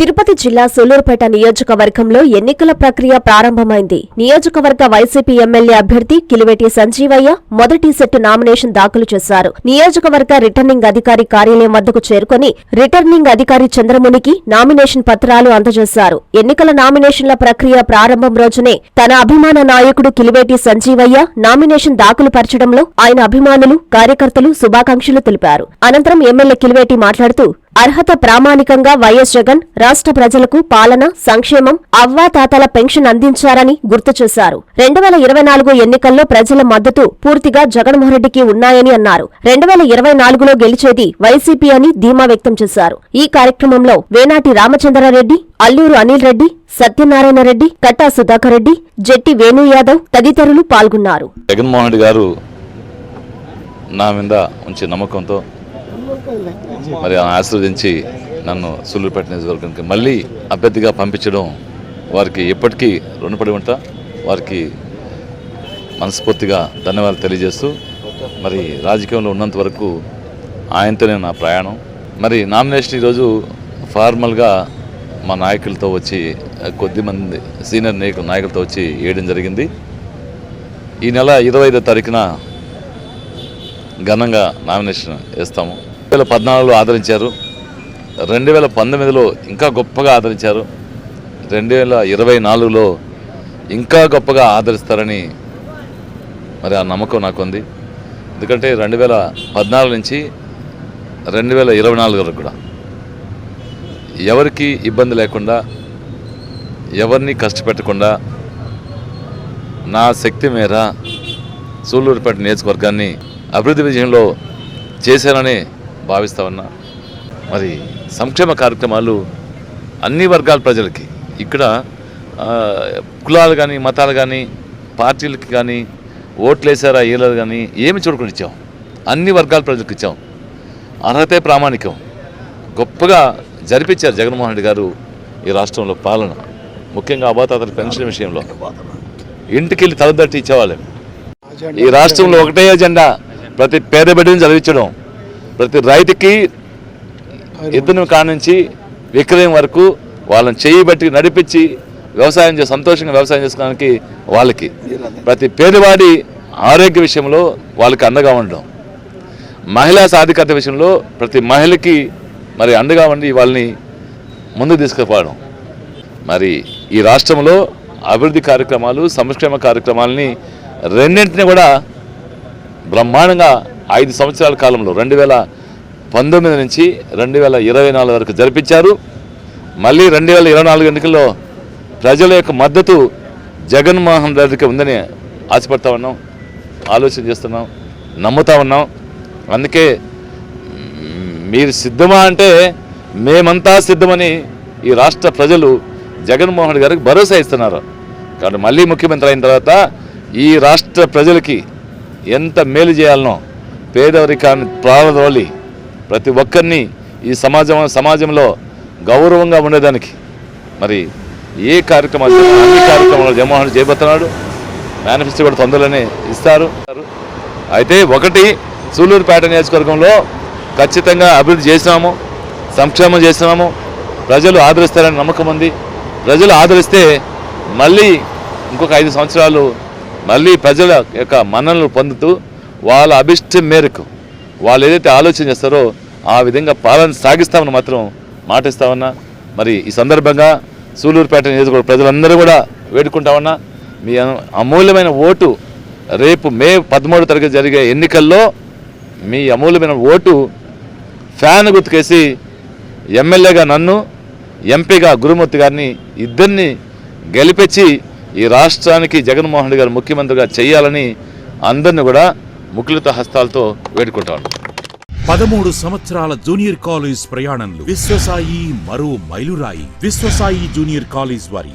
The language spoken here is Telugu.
తిరుపతి జిల్లా సూలూరుపేట నియోజకవర్గంలో ఎన్నికల ప్రక్రియ ప్రారంభమైంది. నియోజకవర్గ వైసీపీ ఎమ్మెల్యే అభ్యర్థి కిలివేటి సంజీవయ్య మొదటి సెట్ నామినేషన్ దాఖలు చేశారు. నియోజకవర్గ రిటర్నింగ్ అధికారి కార్యాలయం వద్దకు చేరుకుని రిటర్నింగ్ అధికారి చంద్రమునికి నామినేషన్ పత్రాలు అందజేశారు. ఎన్నికల నామినేషన్ల ప్రక్రియ ప్రారంభం రోజునే తన అభిమాన నాయకుడు కిలివేటి సంజీవయ్య నామినేషన్ దాఖలు పరచడంలో ఆయన అభిమానులు కార్యకర్తలు శుభాకాంక్షలు తెలిపారు. అనంతరం ఎమ్మెల్యే కిలివేటి మాట్లాడుతూ అర్హత ప్రామాణికంగా వైఎస్ జగన్ రాష్ట్ర ప్రజలకు పాలన సంక్షేమం అవ్వాతాతల పెన్షన్ అందించారని గుర్తు చేశారు. రెండు వేల ఇరవై నాలుగు ఎన్నికల్లో ప్రజల మద్దతు పూర్తిగా జగన్మోహన్ రెడ్డికి ఉన్నాయని అన్నారు. రెండు వేల ఇరవై నాలుగులో గెలిచేది వైసీపీ అని ధీమా వ్యక్తం చేశారు. ఈ కార్యక్రమంలో వేనాటి రామచంద్రారెడ్డి అల్లూరు అనిల్ రెడ్డి సత్యనారాయణ రెడ్డి కట్టా సుధాకర్ రెడ్డి జెట్టి వేణు యాదవ్ తదితరులు పాల్గొన్నారు. జగన్మోహన్ రెడ్డి గారు నా మీద ఉంచే నమ్మకంతో మరి ఆయన ఆశీర్వదించి నన్ను సూళ్ళూరుపేట నియోజకవర్గానికి మళ్ళీ అభ్యర్థిగా పంపించడం వారికి ఎప్పటికీ రుణపడి ఉంటా. వారికి మనస్ఫూర్తిగా ధన్యవాదాలు తెలియజేస్తూ మరి రాజకీయంలో ఉన్నంత వరకు ఆయనతోనే నా ప్రయాణం. మరి నామినేషన్ ఈరోజు ఫార్మల్గా మా నాయకులతో వచ్చి కొద్దిమంది సీనియర్ నాయకులు నాయకులతో వచ్చి వేయడం జరిగింది. ఈ నెల ఇరవై ఐదో తారీఖున ఘనంగా నామినేషన్ వేస్తాము. రెండు వేల పద్నాలుగులో ఆదరించారు. రెండు వేల పంతొమ్మిదిలో ఇంకా గొప్పగా ఆదరించారు. రెండు వేల ఇరవై నాలుగులో ఇంకా గొప్పగా ఆదరిస్తారని మరి ఆ నమ్మకం నాకు ఉంది ఎందుకంటే రెండు వేల పద్నాలుగు నుంచి రెండు వేల ఇరవై నాలుగు వరకు కూడా ఎవరికి ఇబ్బంది లేకుండా ఎవరిని కష్టపెట్టకుండా నా శక్తి మేర సూళ్ళూరుపేట నియోజకవర్గాన్ని అభివృద్ధి విజయంలో చేశానని భావిస్తా ఉన్నా. మరి సంక్షేమ కార్యక్రమాలు అన్ని వర్గాల ప్రజలకి ఇక్కడ కులాలు కానీ మతాలు కానీ పార్టీలకి కానీ ఓట్లు వేసారా వేయలేదు కానీ ఏమి చూడకుండా ఇచ్చాం. అన్ని వర్గాల ప్రజలకు ఇచ్చాం. అర్హతే ప్రామాణికం. గొప్పగా జరిపించారు జగన్మోహన్ రెడ్డి గారు ఈ రాష్ట్రంలో పాలన. ముఖ్యంగా అబాతాతల పెన్షన్ విషయంలో. ఇంటికి వెళ్ళి తలదట్టి ఇచ్చేవాళ్ళం. ఈ రాష్ట్రంలో ఒకటే ఎజెండా. ప్రతి పేద బిడ్డని చదివించడం. ప్రతి రైతుకి ఇద్దరు కానుంచి విక్రయం వరకు వాళ్ళని చేయి బట్టి నడిపించి వ్యవసాయం చేసి సంతోషంగా వ్యవసాయం చేసుకోవడానికి వాళ్ళకి. ప్రతి పేదవాడి ఆరోగ్య విషయంలో వాళ్ళకి అండగా ఉండడం. మహిళా సాధికారత విషయంలో ప్రతి మహిళకి మరి అండగా ఉండి వాళ్ళని ముందుకు తీసుకుపోవడం. మరి ఈ రాష్ట్రంలో అభివృద్ధి కార్యక్రమాలు సంక్షేమ కార్యక్రమాలని రెండింటిని కూడా బ్రహ్మాండంగా ఐదు సంవత్సరాల కాలంలో రెండు వేల పంతొమ్మిది నుంచి రెండు వేల ఇరవై నాలుగు వరకు జరిపించారు. మళ్ళీ రెండు వేల ఇరవై నాలుగు ఎన్నికల్లో ప్రజల యొక్క మద్దతు జగన్మోహన్ రెడ్డికి ఉందని ఆశపడతా ఉన్నాం ఆలోచన చేస్తున్నాం నమ్ముతా ఉన్నాం. అందుకే మీరు సిద్ధమా అంటే మేమంతా సిద్ధమని ఈ రాష్ట్ర ప్రజలు జగన్మోహన్ గారికి భరోసా ఇస్తున్నారు. కాబట్టి మళ్ళీ ముఖ్యమంత్రి అయిన తర్వాత ఈ రాష్ట్ర ప్రజలకి ఎంత మేలు చేయాలనో పేదరికాన్ని ప్రారంభి ప్రతి ఒక్కరిని ఈ సమాజం సమాజంలో గౌరవంగా ఉండేదానికి. మరి ఏ కార్యక్రమాలు అన్ని కార్యక్రమాలు జగన్మోహన్ చేపడుతున్నాడు. మేనిఫెస్టో కూడా తొందరలోనే ఇస్తారు. అయితే ఒకటి సూళ్ళూరుపేట నియోజకవర్గంలో ఖచ్చితంగా అభివృద్ధి చేసినాము సంక్షేమం చేసినాము. ప్రజలు ఆదరిస్తారని నమ్మకం ఉంది. ప్రజలు ఆదరిస్తే మళ్ళీ ఇంకొక ఐదు సంవత్సరాలు మళ్ళీ ప్రజల యొక్క మన్ననలు పొందుతూ వాళ్ళ అభిష్టం మేరకు వాళ్ళు ఏదైతే ఆలోచన చేస్తారో ఆ విధంగా పాలన సాగిస్తామని మాత్రం మాటిస్తామన్నా మరి ఈ సందర్భంగా సూలూరుపేట నియోజకవర్గ ప్రజలందరూ కూడా వేడుకుంటామన్నా మీ అమూల్యమైన ఓటు రేపు మే పదమూడు తరగతి జరిగే ఎన్నికల్లో మీ అమూల్యమైన ఓటు ఫ్యాన్ గుర్తుకేసి ఎమ్మెల్యేగా నన్ను ఎంపీగా గురుమూర్తి గారిని ఇద్దరిని గెలిపించి ఈ రాష్ట్రానికి జగన్మోహన్ రెడ్డి గారు ముఖ్యమంత్రిగా చేయాలని అందరిని కూడా ముకులిత హస్తాలతో వేడుకుంటాను పదమూడు సంవత్సరాల జూనియర్ కాలేజ్ ప్రయాణంలో విశ్వసాయి మరో మైలురాయి. విశ్వసాయి జూనియర్ కాలేజ్ వారి